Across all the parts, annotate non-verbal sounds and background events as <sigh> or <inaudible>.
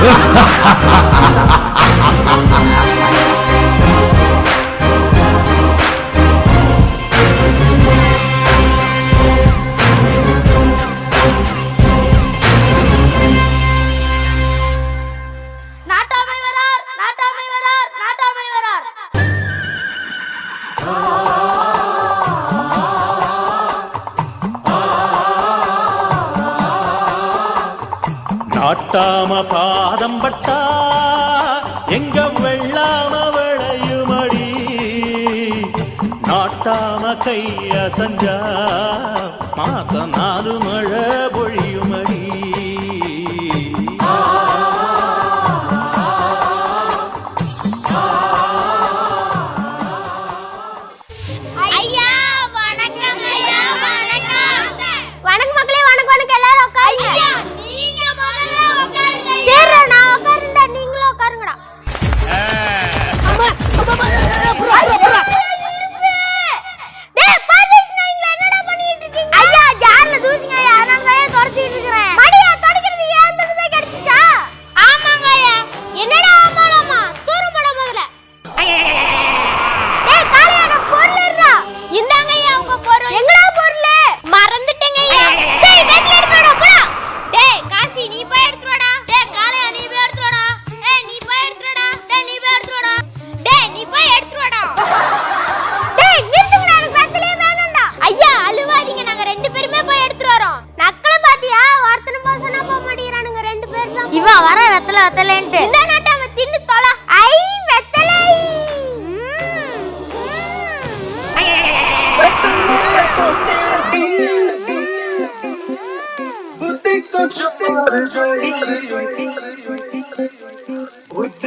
哈哈哈哈哈哈哈哈哈哈 பாதம் பட்டா எங்க வெள்ளாம வளையுமடி நாட்டாம கைய சஞ்சா மாசம் நாலு மழை பொழியுமடி. What.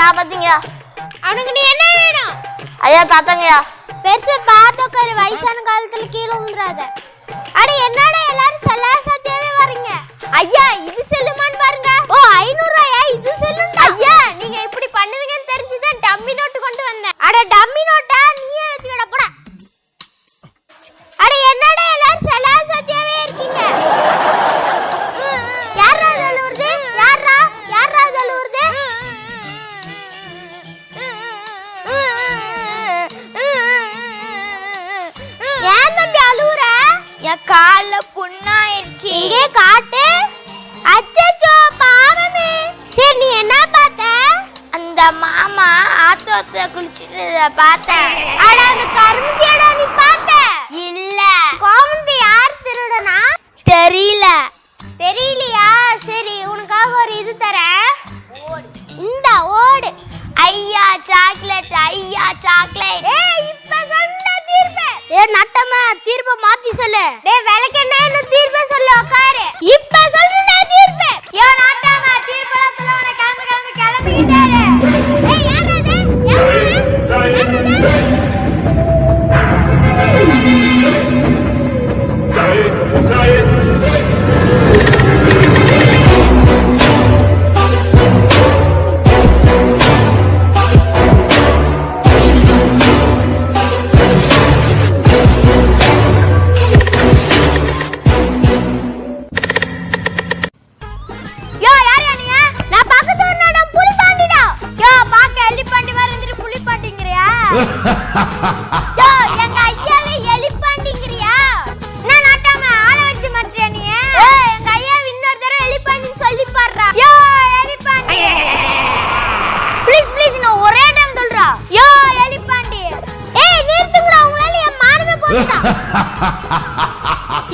நான் பாத்தீங்கயா? அவனுக்கு நீ என்ன வேணும்? ஐயா தாத்தாங்கயா. பெருசு பாத்துக்காரு வயசான காலத்துல கீழே விழுந்துறாத. அட என்னடா எல்லாரும் செல்லா சாச்சியாவே வர்றீங்க? ஐயா இது செல்லு கால புண்ணாயிருச்சு. இங்கே காட்டு. அச்சச்சோ பாவமே. சரி நீ என்ன பார்த்த? அந்த மாமா ஆத்தோத்த குளிச்சிட்டு பார்த்தேன். அட அந்த கரும்பியடா நீ பார்த்த? இல்ல. கோமந்தி யார் திருடனா? தெரியல. தெரியலையா? சரி உனக்காக ஒரு இது தரேன். இந்த ஓடு. ஐயா சாக்லேட் ஐயா சாக்லேட். ஏய் இப்ப ஏ நட்டமா தீர்ப்ப மாத்தி சொல்லு. டேய் விளக்கெண்ணு தீர்ப்ப சொல்லு உட்காரு இப்ப சொல்றேன் தீர்ப்பு. ஏ நாட்டாம தீர்ப்பலாம் சொல்ல உன கிளம்பு கிளம்பு கிளம்பிக்கிட்டாரு.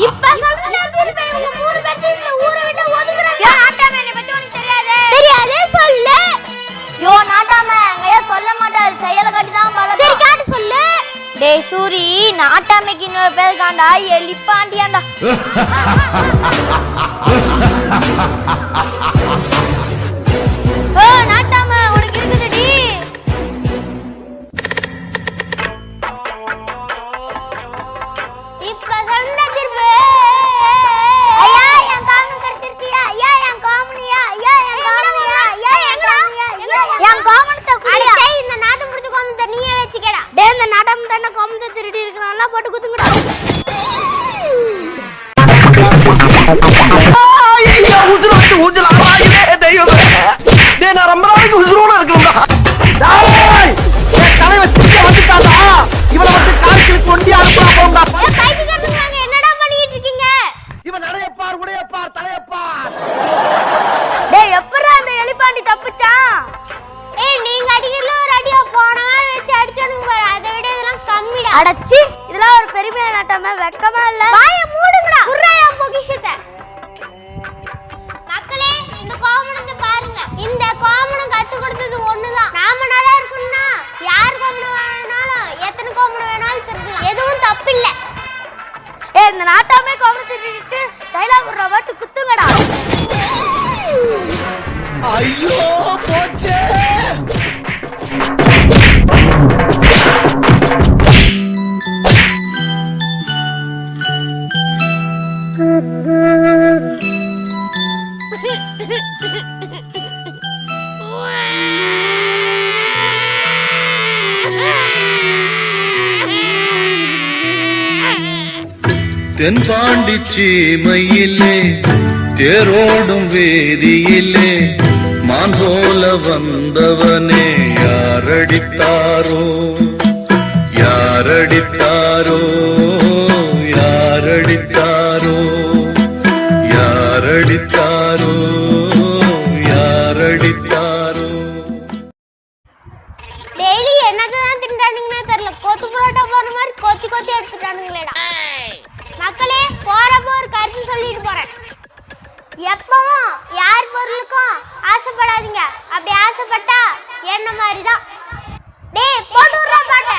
இப்ப சொல்றேன் திருப்பி இவங்க மூணு பேர்த்தையும் இந்த ஊரை விட்டு ஒதுக்குறாங்க. யோ நாட்டாம என்னை பத்தி உனக்கு தெரியாதே? தெரியாதே சொல்லு. யோ நாட்டாம எங்க ஐயா சொல்ல மாட்டாரு. செயலை காட்டி தான் பழக்கம் சரி காட்டு சொல்லு. டேய் சூரி நாட்டாமைக்கு இன்னொரு பேர் காண்டா எலிப்பாண்டியாண்டா. <laughs> காய்ச்சலுக்கு ஒண்டி அனுப்புறா போங்கடா. ஏய் பைத்தியக்காரங்க என்னடா பண்ணிட்டு இருக்கீங்க இவன் நடையப்பார், உடையப்பார், தலையப்பார். டேய் எப்பறா அந்த எலிப்பாண்டி தப்பிச்சான் ஏய் நீங்க அடிக்கிறதுல ஒரு அடியா போன வாரம் வச்சு அடிச்சோனுங்க பாரு அதை விட இதெல்லாம் கம்மிடா அடச்சி இதெல்லாம் ஒரு பெருமையா நாட்டாம வெக்கமா இல்ல வாய தப்பு இல்ல ஏ இந்த நாட்டாமே கொம்பு டைலாக் விடுற பாட்டு குத்துங்கடா. ஐயோ போச்சே. தென்பாண்டி சீமையிலே தேரோடும் வேதியிலே மான் போல வந்தவனே யாரடித்தாரோ? யாரடித்தாரோ? யாரடித்தாரோ? யாரடித்தாரோ? யாரடித்தாரோ? டெய்லி என்னதான் திண்டானுங்கன்னே தெரியல. கொத்து புரோட்டா போற மாதிரி கொத்தி கொத்தி எடுத்துட்டானுங்களேடா. மக்களே போறப்போ ஒரு கருத்து சொல்லிட்டு போறேன். எப்பவும் யார் பொருளுக்கும் ஆசைப்படாதீங்க. அப்படி ஆசைப்பட்டா என்ன மாதிரி தான் டேய் போட்டு விடுறா பாட்டை.